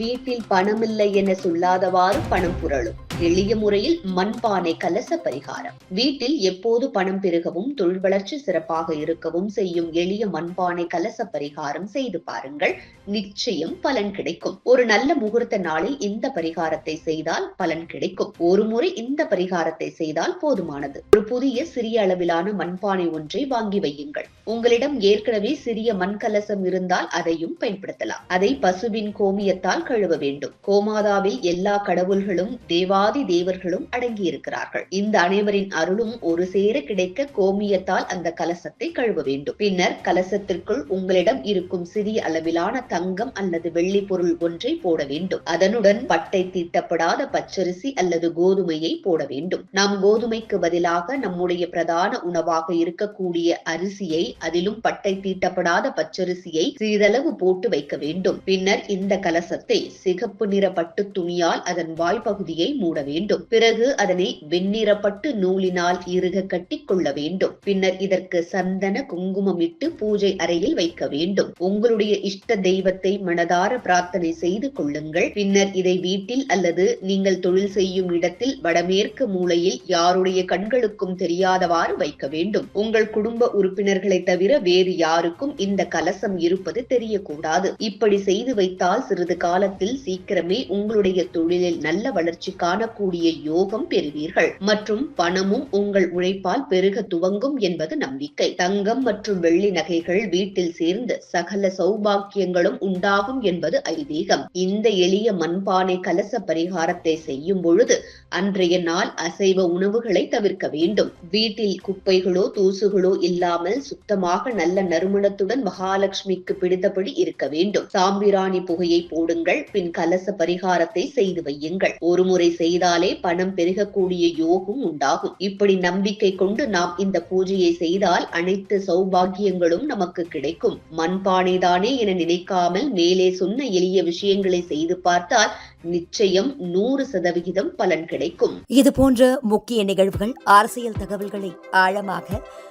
வீட்டில் பணமில்லை என சொல்லாதவாறு பணம் புரளும். எளிய முறையில் மண்பானை கலச பரிகாரம். வீட்டில் எப்போது பணம் பெருகவும் தொழில் வளர்ச்சி சிறப்பாக இருக்கவும் செய்யும் எளிய மண்பானை கலச பரிகாரம் செய்து பாருங்கள். நிச்சயம் பலன் கிடைக்கும். ஒரு நல்ல முகூர்த்த நாளில் இந்த பரிகாரத்தை செய்தால் பலன் கிடைக்கும். ஒரு முறை இந்த பரிகாரத்தை செய்தால் போதுமானது. ஒரு புதிய சிறிய அளவிலான மண்பானை ஒன்றை வாங்கி வையுங்கள். உங்களிடம் ஏற்கனவே சிறிய மண் கலசம் இருந்தால் அதையும் பயன்படுத்தலாம். அதை பசுவின் கோமியத்தால் கழுவ வேண்டும். கோமாதாவில் எல்லா கடவுள்களும் தேவா ஆதி தேவர்களும் அடங்கியிருக்கிறார்கள். இந்த அனைவரின் அருளும் ஒரு சேர கிடைக்க கோமியத்தால் அந்த கலசத்தை கழுவ வேண்டும். பின்னர் கலசத்திற்குள் உங்களிடம் இருக்கும் சிறிய அளவிலான தங்கம் அல்லது வெள்ளி பொருள் ஒன்றை போட வேண்டும். அதனுடன் பட்டை தீட்டப்படாத பச்சரிசி அல்லது கோதுமையை போட வேண்டும். நாம் கோதுமைக்கு பதிலாக நம்முடைய பிரதான உணவாக இருக்கக்கூடிய அரிசியை அதிலும் பட்டை தீட்டப்படாத பச்சரிசியை சிறிதளவு போட்டு வைக்க வேண்டும். பின்னர் இந்த கலசத்தை சிகப்பு நிற பட்டு துணியால் அதன் வாய்ப்பகுதியை மூட வேண்டும். பிறகு அதனை வெண்ணிறப்பட்டு நூலினால் இறுக கட்டி கொள்ள வேண்டும். பின்னர் இதற்கு சந்தன குங்குமம் இட்டு பூஜை அறையில் வைக்க வேண்டும். உங்களுடைய இஷ்ட தெய்வத்தை மனதார பிரார்த்தனை செய்து கொள்ளுங்கள். பின்னர் இதை வீட்டில் அல்லது நீங்கள் தொழில் செய்யும் இடத்தில் வடமேற்கு மூலையில் யாருடைய கண்களுக்கும் தெரியாதவாறு வைக்க வேண்டும். உங்கள் குடும்ப உறுப்பினர்களை தவிர வேறு யாருக்கும் இந்த கலசம் இருப்பது தெரியக்கூடாது. இப்படி செய்து வைத்தால் சிறிது காலத்தில் சீக்கிரமே உங்களுடைய தொழிலில் நல்ல வளர்ச்சி காணக்கூடிய யோகம் பெறுவீர்கள். மற்றும் பணமும் உங்கள் உழைப்பால் பெருக துவங்கும் என்பது நம்பிக்கை. தங்கம் மற்றும் வெள்ளி நகைகள் வீட்டில் சேர்ந்து சகல சௌபாக்கியங்களும் உண்டாகும் என்பது ஐதீகம். இந்த எளிய மண்பானை கலச பரிகாரத்தை செய்யும் பொழுது அன்றைய நாள் அசைவ உணவுகளை தவிர்க்க வேண்டும். வீட்டில் குப்பைகளோ தூசுகளோ இல்லாமல் சுத்தமாக நல்ல நறுமணத்துடன் மகாலட்சுமிக்கு பிடித்தபடி இருக்க வேண்டும். சாம்பிராணி புகையை போடுங்கள். பின் கலச பரிகாரத்தை செய்து வையுங்கள். ஒருமுறை செய்ய செய்தாலே பணம் பெருகக்கூடிய யோகம் உண்டாகும். இப்படி நம்பிக்கை கொண்டு நாம் இந்த பூஜையை செய்தால் அனைத்து சௌபாகியங்களும் நமக்கு கிடைக்கும். மண்பானை தானே என நினைக்காமல் மேலே சொன்ன எளிய விஷயங்களை செய்து பார்த்தால் நிச்சயம் நூறு சதவிகிதம் பலன் கிடைக்கும். இது போன்ற முக்கிய நிகழ்வுகள் அரசியல் தகவல்களை ஆழமாக